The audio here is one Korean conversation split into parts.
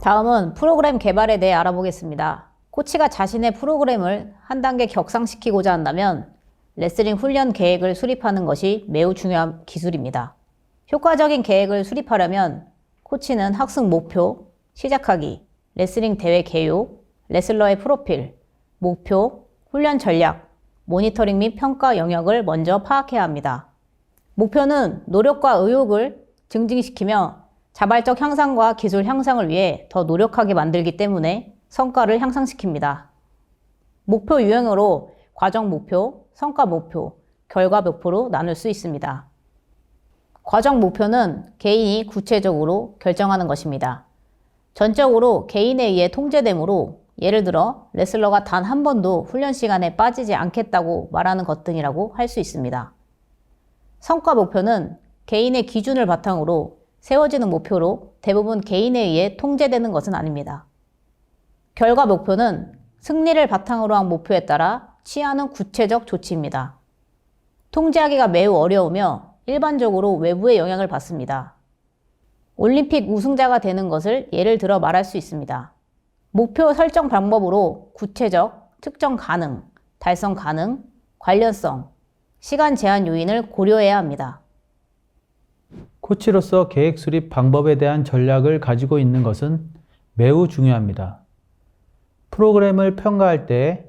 다음은 프로그램 개발에 대해 알아보겠습니다. 코치가 자신의 프로그램을 한 단계 격상시키고자 한다면 레슬링 훈련 계획을 수립하는 것이 매우 중요한 기술입니다. 효과적인 계획을 수립하려면 코치는 학습 목표, 시작하기, 레슬링 대회 개요, 레슬러의 프로필, 목표, 훈련 전략, 모니터링 및 평가 영역을 먼저 파악해야 합니다. 목표는 노력과 의욕을 증진시키며 자발적 향상과 기술 향상을 위해 더 노력하게 만들기 때문에 성과를 향상시킵니다. 목표 유형으로 과정 목표, 성과 목표, 결과 목표로 나눌 수 있습니다. 과정 목표는 개인이 구체적으로 결정하는 것입니다. 전적으로 개인에 의해 통제되므로 예를 들어 레슬러가 단 한 번도 훈련 시간에 빠지지 않겠다고 말하는 것 등이라고 할 수 있습니다. 성과 목표는 개인의 기준을 바탕으로 세워지는 목표로 대부분 개인에 의해 통제되는 것은 아닙니다. 결과 목표는 승리를 바탕으로 한 목표에 따라 취하는 구체적 조치입니다. 통제하기가 매우 어려우며 일반적으로 외부의 영향을 받습니다. 올림픽 우승자가 되는 것을 예를 들어 말할 수 있습니다. 목표 설정 방법으로 구체적, 측정 가능, 달성 가능, 관련성, 시간 제한 요인을 고려해야 합니다. 코치로서 계획 수립 방법에 대한 전략을 가지고 있는 것은 매우 중요합니다. 프로그램을 평가할 때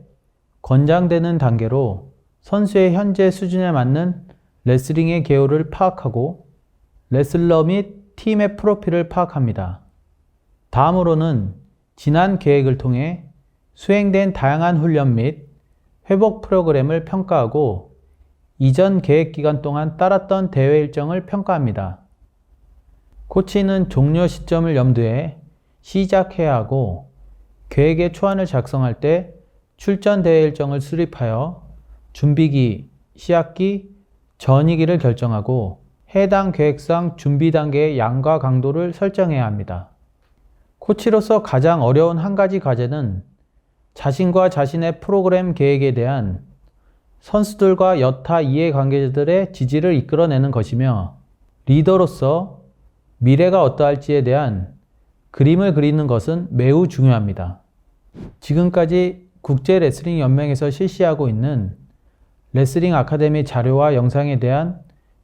권장되는 단계로 선수의 현재 수준에 맞는 레슬링의 개요를 파악하고 레슬러 및 팀의 프로필을 파악합니다. 다음으로는 지난 계획을 통해 수행된 다양한 훈련 및 회복 프로그램을 평가하고 이전 계획 기간 동안 따랐던 대회 일정을 평가합니다. 코치는 종료 시점을 염두에 시작해야 하고 계획의 초안을 작성할 때 출전 대회 일정을 수립하여 준비기, 시합기, 전이기를 결정하고 해당 계획상 준비 단계의 양과 강도를 설정해야 합니다. 코치로서 가장 어려운 한 가지 과제는 자신과 자신의 프로그램 계획에 대한 선수들과 여타 이해 관계자들의 지지를 이끌어내는 것이며 리더로서 미래가 어떠할지에 대한 그림을 그리는 것은 매우 중요합니다. 지금까지 국제 레슬링 연맹에서 실시하고 있는 레슬링 아카데미 자료와 영상에 대한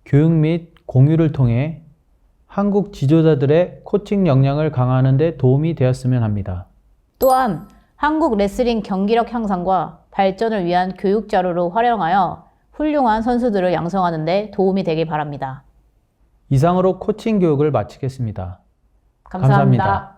교육 및 공유를 통해 한국 지도자들의 코칭 역량을 강화하는 데 도움이 되었으면 합니다. 또한 한국 레슬링 경기력 향상과 발전을 위한 교육 자료로 활용하여 훌륭한 선수들을 양성하는 데 도움이 되길 바랍니다. 이상으로 코칭 교육을 마치겠습니다. 감사합니다. 감사합니다.